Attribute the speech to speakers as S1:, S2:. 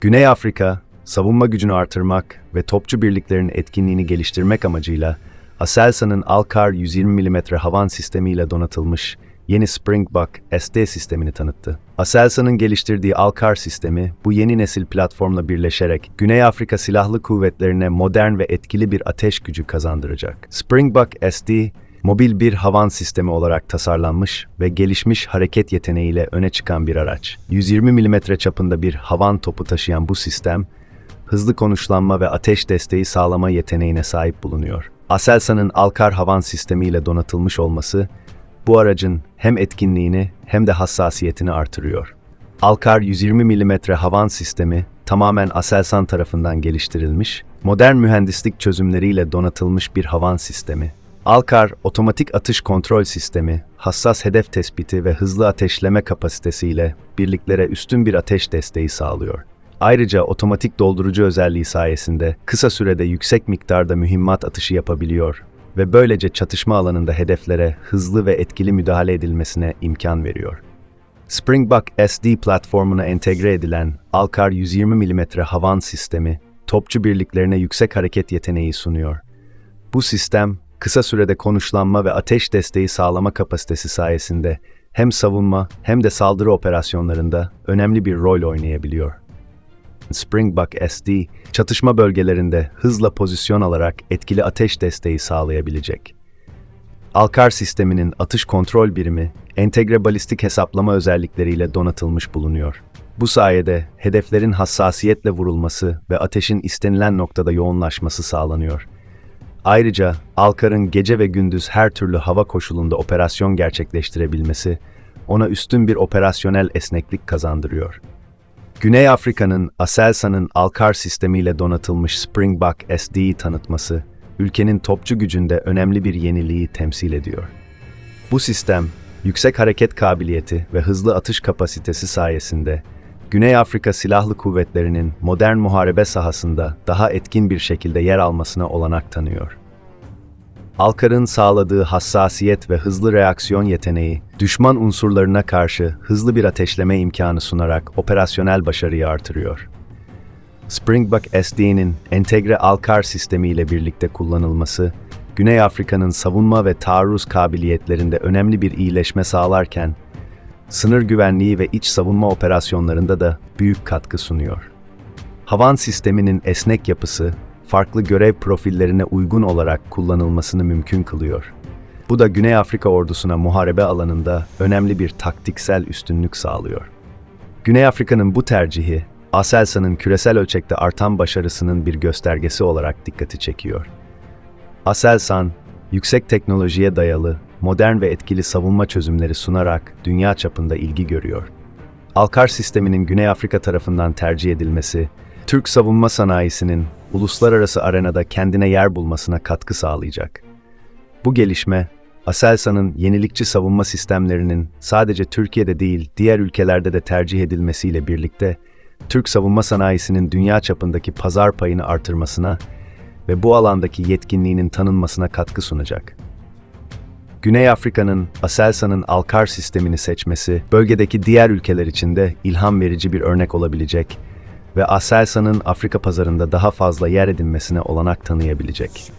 S1: Güney Afrika, savunma gücünü artırmak ve topçu birliklerin etkinliğini geliştirmek amacıyla Aselsan'ın Alkar 120 mm havan sistemiyle donatılmış yeni Springbok SD sistemini tanıttı. Aselsan'ın geliştirdiği Alkar sistemi bu yeni nesil platformla birleşerek Güney Afrika Silahlı Kuvvetlerine modern ve etkili bir ateş gücü kazandıracak. Springbok SD, mobil bir havan sistemi olarak tasarlanmış ve gelişmiş hareket yeteneğiyle öne çıkan bir araç. 120 mm çapında bir havan topu taşıyan bu sistem, hızlı konuşlanma ve ateş desteği sağlama yeteneğine sahip bulunuyor. Aselsan'ın Alkar havan sistemiyle donatılmış olması, bu aracın hem etkinliğini hem de hassasiyetini artırıyor. Alkar 120 mm havan sistemi tamamen Aselsan tarafından geliştirilmiş, modern mühendislik çözümleriyle donatılmış bir havan sistemi. Alkar, otomatik atış kontrol sistemi, hassas hedef tespiti ve hızlı ateşleme kapasitesiyle birliklere üstün bir ateş desteği sağlıyor. Ayrıca otomatik doldurucu özelliği sayesinde kısa sürede yüksek miktarda mühimmat atışı yapabiliyor ve böylece çatışma alanında hedeflere hızlı ve etkili müdahale edilmesine imkan veriyor. Springbok SD platformuna entegre edilen Alkar 120 mm havan sistemi, topçu birliklerine yüksek hareket yeteneği sunuyor. Bu sistem, kısa sürede konuşlanma ve ateş desteği sağlama kapasitesi sayesinde hem savunma hem de saldırı operasyonlarında önemli bir rol oynayabiliyor. Springbok SD, çatışma bölgelerinde hızla pozisyon alarak etkili ateş desteği sağlayabilecek. Alkar sisteminin atış kontrol birimi, entegre balistik hesaplama özellikleriyle donatılmış bulunuyor. Bu sayede hedeflerin hassasiyetle vurulması ve ateşin istenilen noktada yoğunlaşması sağlanıyor. Ayrıca Alkar'ın gece ve gündüz her türlü hava koşulunda operasyon gerçekleştirebilmesi, ona üstün bir operasyonel esneklik kazandırıyor. Güney Afrika'nın Aselsan'ın Alkar sistemiyle donatılmış Springbok SD'yi tanıtması, ülkenin topçu gücünde önemli bir yeniliği temsil ediyor. Bu sistem, yüksek hareket kabiliyeti ve hızlı atış kapasitesi sayesinde Güney Afrika Silahlı Kuvvetleri'nin modern muharebe sahasında daha etkin bir şekilde yer almasına olanak tanıyor. Alkar'ın sağladığı hassasiyet ve hızlı reaksiyon yeteneği, düşman unsurlarına karşı hızlı bir ateşleme imkanı sunarak operasyonel başarıyı artırıyor. Springbok SD'nin entegre Alkar sistemiyle birlikte kullanılması, Güney Afrika'nın savunma ve taarruz kabiliyetlerinde önemli bir iyileşme sağlarken, sınır güvenliği ve iç savunma operasyonlarında da büyük katkı sunuyor. Havan sisteminin esnek yapısı, farklı görev profillerine uygun olarak kullanılmasını mümkün kılıyor. Bu da Güney Afrika ordusuna muharebe alanında önemli bir taktiksel üstünlük sağlıyor. Güney Afrika'nın bu tercihi, Aselsan'ın küresel ölçekte artan başarısının bir göstergesi olarak dikkati çekiyor. Aselsan, yüksek teknolojiye dayalı, modern ve etkili savunma çözümleri sunarak dünya çapında ilgi görüyor. Alkar sisteminin Güney Afrika tarafından tercih edilmesi, Türk savunma sanayisinin uluslararası arenada kendine yer bulmasına katkı sağlayacak. Bu gelişme, Aselsan'ın yenilikçi savunma sistemlerinin sadece Türkiye'de değil, diğer ülkelerde de tercih edilmesiyle birlikte, Türk savunma sanayisinin dünya çapındaki pazar payını artırmasına ve bu alandaki yetkinliğinin tanınmasına katkı sunacak. Güney Afrika'nın Aselsan'ın Alkar sistemini seçmesi, bölgedeki diğer ülkeler için de ilham verici bir örnek olabilecek ve Aselsan'ın Afrika pazarında daha fazla yer edinmesine olanak tanıyabilecek.